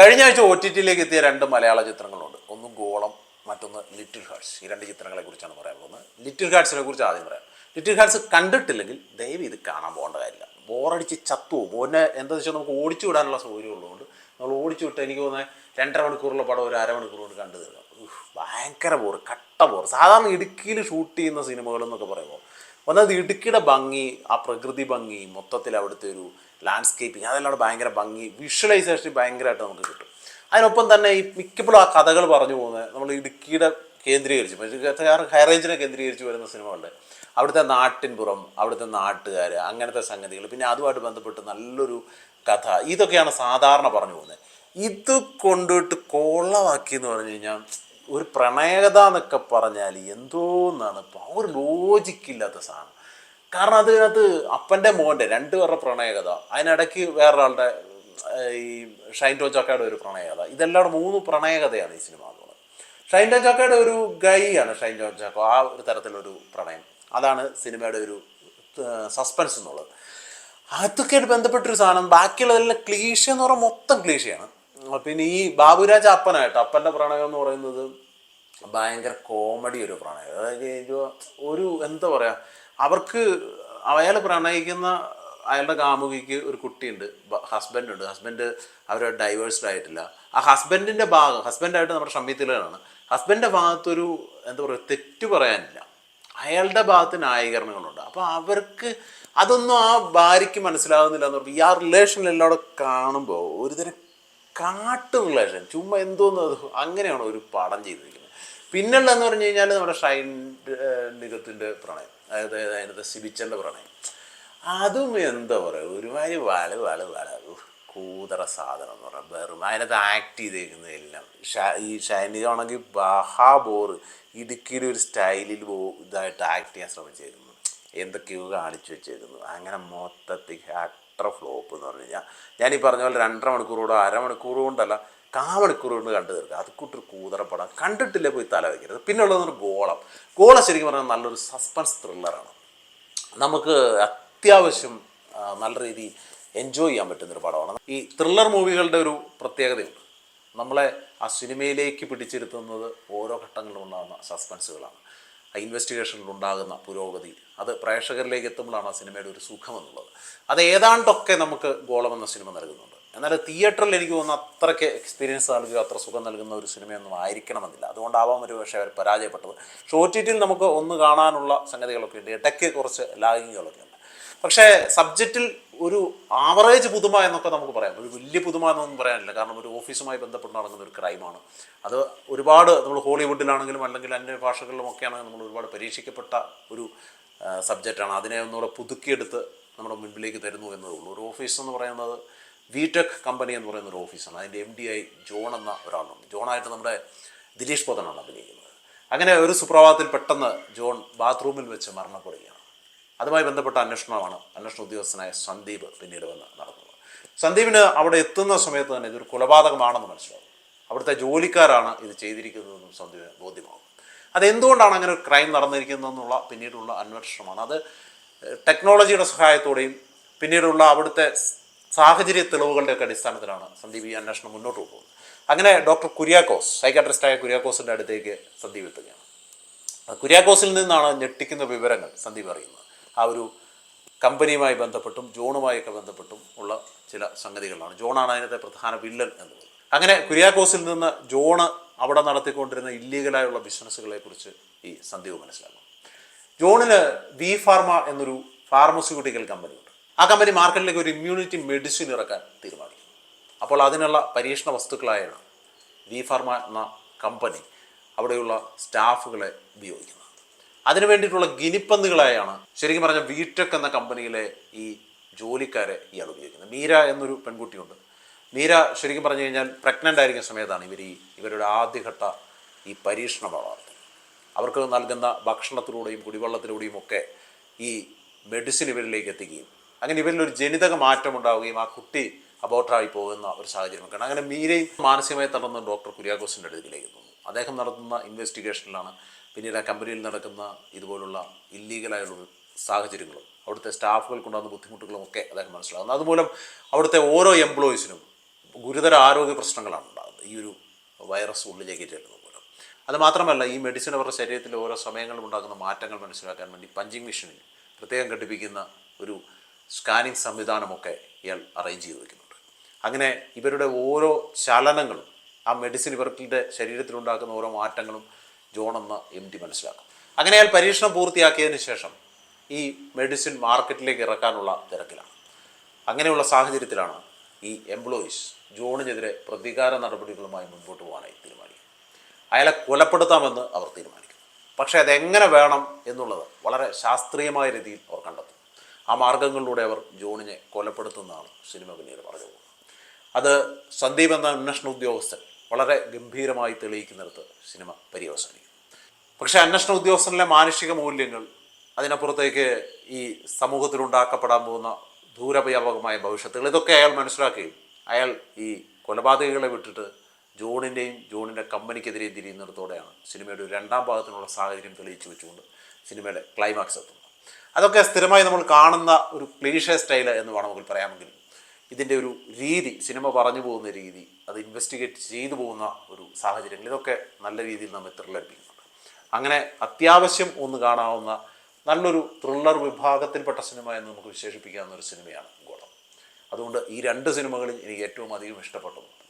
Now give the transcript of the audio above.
കഴിഞ്ഞ ആഴ്ച O T ടിയിലേക്ക് എത്തിയ രണ്ട് മലയാള ചിത്രങ്ങളുണ്ട്. ഒന്ന് ഗോളം മറ്റൊന്ന് ലിറ്റിൽ ഹാർട്സ്. ഈ രണ്ട് ചിത്രങ്ങളെ കുറിച്ചാണ് പറയാൻ പോകുന്നത്. ലിറ്റിൽ ഹാർട്സിനെ കുറിച്ച് ആദ്യം പറയാം. ലിറ്റിൽ ഹാർട്സ് കണ്ടിട്ടില്ലെങ്കിൽ ദയവ് ഇത് കാണാൻ പോകേണ്ട കാര്യമില്ല. ബോറടിച്ച് ചത്തു മോനെ എന്താ വെച്ചാൽ നമുക്ക് ഓടിച്ചു വിടാനുള്ള സൗകര്യം ഉള്ളതുകൊണ്ട് നമ്മൾ ഓടിച്ചു വിട്ട് എനിക്ക് തോന്നുന്നത് രണ്ടര മണിക്കൂറുള്ള പടം ഒരു അരമണിക്കൂർ കൊണ്ട് കണ്ടു തീർക്കാം. ഭയങ്കര ബോറ് കട്ട ബോറ് സാധാരണ ഇടുക്കിയിൽ ഷൂട്ട് ചെയ്യുന്ന സിനിമകൾ എന്നൊക്കെ പറയുമ്പോൾ ഒന്നത് ഇടുക്കിയുടെ ഭംഗി ആ പ്രകൃതി ഭംഗി മൊത്തത്തിൽ അവിടുത്തെ ഒരു ലാൻഡ്സ്കേപ്പിംഗ് അതെല്ലാം അവിടെ ഭയങ്കര ഭംഗി വിഷ്വലൈസേഷൻ ഭയങ്കരമായിട്ട് നമുക്ക് കിട്ടും. അതിനൊപ്പം തന്നെ ഈ മിക്കപ്പോഴും ആ കഥകൾ പറഞ്ഞു പോകുന്നത് നമ്മൾ ഇടുക്കിയുടെ കേന്ദ്രീകരിച്ച് ഹൈറേഞ്ചിനെ കേന്ദ്രീകരിച്ച് വരുന്ന സിനിമകളുണ്ട്. അവിടുത്തെ നാട്ടിൻപുറം അവിടുത്തെ നാട്ടുകാർ അങ്ങനത്തെ സംഗതികൾ പിന്നെ അതുമായിട്ട് ബന്ധപ്പെട്ട് നല്ലൊരു കഥ. ഇതൊക്കെയാണ് സാധാരണ പറഞ്ഞു പോകുന്നത്. ഇത് കൊണ്ടുപോയിട്ട് കൊള്ളവാക്കി എന്ന് പറഞ്ഞു കഴിഞ്ഞാൽ ഒരു പ്രണയകഥ എന്നൊക്കെ പറഞ്ഞാൽ എന്തോന്നാണ് ഒരു ലോജിക്കില്ലാത്ത സാധനം. കാരണം അതിനകത്ത് അപ്പന്റെ മോന്റെ രണ്ട് പേരുടെ പ്രണയകഥ അതിനിടയ്ക്ക് വേറൊരാളുടെ ഈ ഷൈൻ ടോൺ ചാക്കയുടെ ഒരു പ്രണയകഥ. ഇതെല്ലാം മൂന്ന് പ്രണയകഥയാണ് ഈ സിനിമ എന്നുള്ളത് ഷൈൻ ടോൺ ചാക്കയുടെ ഒരു ഗൈ ആണ് ഷൈൻ ടോൺ ചാക്കോ ആ ഒരു തരത്തിലൊരു പ്രണയം. അതാണ് സിനിമയുടെ ഒരു സസ്പെൻസ് എന്നുള്ളത്. അതൊക്കെയായിട്ട് ബന്ധപ്പെട്ടൊരു സാധനം. ബാക്കിയുള്ളതെല്ലാം ക്ലീഷ എന്ന് പറഞ്ഞാൽ മൊത്തം ക്ലീഷയാണ് പിന്നെ ഈ ബാബുരാജ് അപ്പനായിട്ട് അപ്പന്റെ പ്രണയം എന്ന് പറയുന്നത് ഭയങ്കര കോമഡി ഒരു പ്രണയം. അതായത് ഒരു എന്താ പറയുക അവർക്ക് അയാൾ പ്രണയിക്കുന്ന അയാളുടെ കാമുകിക്ക് ഒരു കുട്ടിയുണ്ട് ഹസ്ബൻഡ് ഉണ്ട് ഹസ്ബൻഡ് അവർ ഡൈവേഴ്സ്ഡ് ആയിട്ടില്ല. ആ ഹസ്ബൻഡിന്റെ ഭാഗം ഹസ്ബൻഡായിട്ട് നമ്മുടെ ഷമ്മീത്തിലാണ് ഹസ്ബൻഡിന്റെ ഭാഗത്തൊരു എന്താ പറയുക തെറ്റ് പറയാനില്ല. അയാളുടെ ഭാഗത്ത് ന്യായീകരണങ്ങളുണ്ട്. അപ്പോൾ അവർക്ക് അതൊന്നും ആ ഭാര്യയ്ക്ക് മനസ്സിലാകുന്നില്ല എന്ന് പറയുമ്പോൾ ഈ ആ റിലേഷനിലെല്ലാം അവിടെ കാണുമ്പോൾ ഒരുതരം കാട്ടു റിലേഷൻ ചുമ്മാ എന്തോന്ന് അങ്ങനെയാണ് ഒരു പടം ചെയ്തിരിക്കുന്നത് പിന്നുള്ളതെന്ന് പറഞ്ഞു കഴിഞ്ഞാൽ നമ്മുടെ ഷൈൻ നികത്തിന്റെ പ്രണയം. അതായത് അതിനകത്ത് സിബിച്ചന്റെ പ്രണയം. അതും എന്താ പറയുക ഒരുമാതിരി വള വള ഉഫ്, കൂതറ സാധനം എന്ന് പറഞ്ഞാൽ വെറും അതിനകത്ത് ആക്ട് ചെയ്തേക്കുന്നതെല്ലാം ഈ ഷൈനികാണെങ്കിൽ ബഹാ ബഹാബോർ ഇടുക്കിയുടെ ഒരു സ്റ്റൈലിൽ ഇതായിട്ട് ആക്ട് ചെയ്യാൻ ശ്രമിച്ചേക്കുന്നു. എന്തൊക്കെയോ കാണിച്ചു വെച്ചേക്കുന്നു. അങ്ങനെ മൊത്തത്തിൽ അത്ര ഫ്ലോപ്പ് എന്ന് പറഞ്ഞു കഴിഞ്ഞാൽ ഞാൻ ഈ പറഞ്ഞ പോലെ രണ്ടര മണിക്കൂറോടോ അരമണിക്കൂർ കൊണ്ടല്ല കാ മണിക്കൂർ കൊണ്ട് കണ്ടു തീർക്കുക. അത് കൂട്ടൊരു കൂതറപ്പടം കണ്ടിട്ടില്ലേ പോയി തല വയ്ക്കരുത് പിന്നെ ഉള്ളതൊരു ഗോളം. ഗോളം ശരിക്കും പറഞ്ഞാൽ നല്ലൊരു സസ്പെൻസ് ത്രില്ലറാണ് നമുക്ക് അത്യാവശ്യം നല്ല രീതി എൻജോയ് ചെയ്യാൻ പറ്റുന്നൊരു പടമാണ്. ഈ ത്രില്ലർ മൂവികളുടെ ഒരു പ്രത്യേകതയുണ്ട്. നമ്മളെ ആ സിനിമയിലേക്ക് പിടിച്ചിരുത്തുന്നത് ഓരോ ഘട്ടങ്ങളിലും ഉണ്ടാകുന്ന സസ്പെൻസുകളാണ് ആ ഇൻവെസ്റ്റിഗേഷനിൽ ഉണ്ടാകുന്ന പുരോഗതി അത് പ്രേക്ഷകരിലേക്ക് എത്തുമ്പോഴാണ് ആ സിനിമയുടെ ഒരു സുഖമെന്നുള്ളത്. അത് ഏതാണ്ടൊക്കെ നമുക്ക് ഗോളമെന്ന സിനിമ നൽകുന്നുണ്ട്. എന്നാൽ തിയേറ്ററിൽ എനിക്ക് തോന്നുന്നു അത്രയ്ക്ക് എക്സ്പീരിയൻസ് നൽകുക അത്ര സുഖം നൽകുന്ന ഒരു സിനിമയൊന്നും ആയിരിക്കണമെന്നില്ല. അതുകൊണ്ടാവാം ഒരു പക്ഷേ അവർ പരാജയപ്പെട്ടത്. ഷോർട്ടിറ്റിൽ നമുക്ക് ഒന്ന് കാണാനുള്ള സംഗതികളൊക്കെ ഉണ്ട്. ഇടയ്ക്ക് കുറച്ച് ലാഗിങ്ങുകളൊക്കെ ഉണ്ട്. പക്ഷേ സബ്ജക്റ്റിൽ ഒരു ആവറേജ് പുതുമ എന്നൊക്കെ നമുക്ക് പറയാം. ഒരു വലിയ പുതുമ എന്നൊന്നും പറയാനില്ല. കാരണം ഒരു ഓഫീസുമായി ബന്ധപ്പെട്ട് നടക്കുന്ന ഒരു ക്രൈമാണ്. അത് ഒരുപാട് നമ്മൾ ഹോളിവുഡിലാണെങ്കിലും അല്ലെങ്കിൽ അന്യ ഭാഷകളിലും ആണെങ്കിലും നമ്മൾ ഒരുപാട് പരീക്ഷിക്കപ്പെട്ട ഒരു സബ്ജക്റ്റാണ് അതിനെ ഒന്നുകൂടെ പുതുക്കിയെടുത്ത് നമ്മുടെ മുൻപിലേക്ക് തരുന്നു എന്നതേ ഉള്ളൂ. ഒരു ഓഫീസ് എന്ന് പറയുന്നത് വിടെക് കമ്പനി എന്ന് പറയുന്ന ഒരു ഓഫീസാണ് അതിന്റെ എം ഡി ആയി ജോൺ എന്ന ഒരാളുണ്ട്. ജോണായിട്ട് നമ്മുടെ ദിലീഷ് പോതനാണ് അഭിനയിക്കുന്നത്. അങ്ങനെ ഒരു സുപ്രഭാതത്തിൽ പെട്ടെന്ന് ജോൺ ബാത്റൂമിൽ വെച്ച് മരണപ്പെടുകയാണ്. അതുമായി ബന്ധപ്പെട്ട അന്വേഷണമാണ് അന്വേഷണ ഉദ്യോഗസ്ഥനായ സന്ദീപ് പിന്നീട് വന്ന് നടത്തുന്നത്. സന്ദീപിന് അവിടെ എത്തുന്ന സമയത്ത് തന്നെ ഇതൊരു കൊലപാതകമാണെന്ന് മനസ്സിലാവും അവിടുത്തെ ജോലിക്കാരാണ് ഇത് ചെയ്തിരിക്കുന്നതെന്നും സന്ദീപിന് ബോധ്യമാകും. അതെന്തുകൊണ്ടാണ് അങ്ങനെ ഒരു ക്രൈം നടന്നിരിക്കുന്നതെന്നുള്ള പിന്നീടുള്ള അന്വേഷണമാണ്. അത് ടെക്നോളജിയുടെ സഹായത്തോടെയും പിന്നീടുള്ള അവിടുത്തെ സാഹചര്യ തെളിവുകളുടെയൊക്കെ അടിസ്ഥാനത്തിലാണ് സന്ദീപ് ഈ അന്വേഷണം മുന്നോട്ട് പോകുന്നത് അങ്ങനെ ഡോക്ടർ കുര്യാക്കോസ് സൈക്കാട്രിസ്റ്റായ കുര്യാക്കോസിന്റെ അടുത്തേക്ക് സന്ദീപ് എത്തുകയാണ്. കുര്യാക്കോസിൽ നിന്നാണ് ഞെട്ടിക്കുന്ന വിവരങ്ങൾ സന്ദീപ് അറിയുന്നത്. ആ ഒരു കമ്പനിയുമായി ബന്ധപ്പെട്ടും ജോണുമായൊക്കെ ബന്ധപ്പെട്ടും ഉള്ള ചില സംഗതികളാണ്. ജോണാണ് അതിനകത്തെ പ്രധാന വില്ലൻ എന്നുള്ളത് അങ്ങനെ കുര്യാക്കോസിൽ നിന്ന് ജോണ് അവിടെ നടത്തിക്കൊണ്ടിരുന്ന ഇല്ലീഗലായുള്ള ബിസിനസ്സുകളെ കുറിച്ച് ഈ സന്ദീപ് മനസ്സിലാക്കും ജോണിന് വി ഫാർമ എന്നൊരു ഫാർമസ്യൂട്ടിക്കൽ കമ്പനിയുണ്ട്. ആ കമ്പനി മാർക്കറ്റിലേക്ക് ഒരു ഇമ്മ്യൂണിറ്റി മെഡിസിൻ ഇറക്കാൻ തീരുമാനിക്കും അപ്പോൾ അതിനുള്ള പരീക്ഷണ വസ്തുക്കളായാണ് വി ഫാർമ എന്ന കമ്പനി അവിടെയുള്ള സ്റ്റാഫുകളെ ഉപയോഗിക്കുന്നത് അതിനു വേണ്ടിയിട്ടുള്ള ഗിനിപ്പന്തുകളായാണ് ശരിക്കും പറഞ്ഞാൽ വീടെക് എന്ന കമ്പനിയിലെ ഈ ജോലിക്കാരെ ഇയാൾ ഉപയോഗിക്കുന്നത്. മീര എന്നൊരു പെൺകുട്ടിയുണ്ട്. മീര ശരിക്കും പറഞ്ഞു കഴിഞ്ഞാൽ പ്രഗ്നന്റ് ആയിരിക്കുന്ന സമയത്താണ് ഇവർ ഈ ഇവരുടെ ആദ്യഘട്ട ഈ പരീക്ഷണ വളർത്തുന്നത്. അവർക്ക് നൽകുന്ന ഭക്ഷണത്തിലൂടെയും കുടിവെള്ളത്തിലൂടെയും ഒക്കെ ഈ മെഡിസിൻ ഇവരിലേക്ക് എത്തിക്കുകയും അങ്ങനെ ഇവരിൽ ഒരു ജനിതക മാറ്റം ഉണ്ടാവുകയും ആ കുട്ടി അബോട്ടായി പോകുന്ന ഒരു സാഹചര്യം സാഹചര്യമൊക്കെയാണ് അങ്ങനെ മീരയും മാനസികമായി തളർന്ന ഡോക്ടർ കുര്യാക്കോസിന്റെ അടുക്കിലേക്ക് എത്തുന്നു അദ്ദേഹം നടത്തുന്ന ഇൻവെസ്റ്റിഗേഷനിലാണ് പിന്നീട് ആ കമ്പനിയിൽ നടക്കുന്ന ഇതുപോലുള്ള ഇല്ലീഗലായുള്ള സാഹചര്യങ്ങളും അവിടുത്തെ സ്റ്റാഫുകൾക്കുണ്ടാകുന്ന ബുദ്ധിമുട്ടുകളും ഒക്കെ അദ്ദേഹം മനസ്സിലാകുന്നു അതുമൂലം അവിടുത്തെ ഓരോ എംപ്ലോയീസിനും ഗുരുതര ആരോഗ്യ പ്രശ്നങ്ങളാണ് ഉണ്ടാകുന്നത്. ഈ ഒരു വൈറസ് ഉള്ളിലേക്ക് ചെല്ലുന്നത് മൂലം. അത് മാത്രമല്ല ഈ മെഡിസിൻ അവരുടെ ശരീരത്തിൽ ഓരോ സമയങ്ങളിലും ഉണ്ടാകുന്ന മാറ്റങ്ങൾ മനസ്സിലാക്കാൻ വേണ്ടി പഞ്ചിങ് മെഷീനിൽ പ്രത്യേകം ഘടിപ്പിക്കുന്ന ഒരു സ്കാനിങ് സംവിധാനമൊക്കെ ഇയാൾ അറേഞ്ച് ചെയ്ത് വയ്ക്കുന്നുണ്ട് അങ്ങനെ ഇവരുടെ ഓരോ ചലനങ്ങളും ആ മെഡിസിൻ ഇവരുടെ ശരീരത്തിലുണ്ടാക്കുന്ന ഓരോ മാറ്റങ്ങളും ജോൺ എന്ന എം ഡി മനസ്സിലാക്കും. അങ്ങനെ അയാൾ പരീക്ഷണം പൂർത്തിയാക്കിയതിന് ശേഷം ഈ മെഡിസിൻ മാർക്കറ്റിലേക്ക് ഇറക്കാനുള്ള തിരക്കിലാണ്. അങ്ങനെയുള്ള സാഹചര്യത്തിലാണ് ഈ എംപ്ലോയീസ് ജോണിനെതിരെ പ്രതികാര നടപടികളുമായി മുൻപോട്ട് പോകാനായി തീരുമാനിക്കും അയാളെ കൊലപ്പെടുത്താമെന്ന് അവർ തീരുമാനിക്കും പക്ഷേ അതെങ്ങനെ വേണം എന്നുള്ളത് വളരെ ശാസ്ത്രീയമായ രീതിയിൽ അവർ ആ മാർഗങ്ങളിലൂടെ അവർ ജോണിനെ കൊലപ്പെടുത്തുന്നതാണ് സിനിമ പിന്നീട് പറഞ്ഞു പോകുന്നത്. അത് സന്ദീപ് എന്ന അന്വേഷണ ഉദ്യോഗസ്ഥൻ വളരെ ഗംഭീരമായി തെളിയിക്കുന്നിടത്ത് സിനിമ പര്യവസാനിക്കും പക്ഷേ അന്വേഷണ ഉദ്യോഗസ്ഥനിലെ മാനുഷിക മൂല്യങ്ങൾ അതിനപ്പുറത്തേക്ക് ഈ സമൂഹത്തിലുണ്ടാക്കപ്പെടാൻ പോകുന്ന ദൂരവ്യാപകമായ ഭവിഷ്യത്തുകൾ ഇതൊക്കെ അയാൾ മനസ്സിലാക്കുകയും അയാൾ ഈ കൊലപാതകങ്ങളെ വിട്ടിട്ട് ജോണിന്റെയും ജോണിന്റെ കമ്പനിക്കെതിരെയും തിരിയുന്നിടത്തോടെയാണ് സിനിമയുടെ രണ്ടാം ഭാഗത്തിനുള്ള സാഹചര്യം തെളിയിച്ചു വെച്ചുകൊണ്ട് സിനിമയുടെ ക്ലൈമാക്സ് എത്തുന്നത്. അതൊക്കെ സ്ഥിരമായി നമ്മൾ കാണുന്ന ഒരു ക്ലീഷേ സ്റ്റൈൽ എന്ന് വേണമെങ്കിൽ പറയാമെങ്കിൽ. ഇതിന്റെ ഒരു രീതി സിനിമ പറഞ്ഞു പോകുന്ന രീതി അത് ഇൻവെസ്റ്റിഗേറ്റ് ചെയ്തു പോകുന്ന ഒരു സാഹചര്യങ്ങൾ ഇതൊക്കെ നല്ല രീതിയിൽ നമ്മൾ ത്രില്ലർപ്പിക്കുന്നുണ്ട് അങ്ങനെ അത്യാവശ്യം ഒന്ന് കാണാവുന്ന നല്ലൊരു ത്രില്ലർ വിഭാഗത്തിൽപ്പെട്ട സിനിമ എന്ന് നമുക്ക് വിശേഷിപ്പിക്കാവുന്ന ഒരു സിനിമയാണ് ഗോളം അതുകൊണ്ട് ഈ രണ്ട് സിനിമകളിൽ എനിക്ക് ഏറ്റവും അധികം ഇഷ്ടപ്പെട്ടത് ഗോളം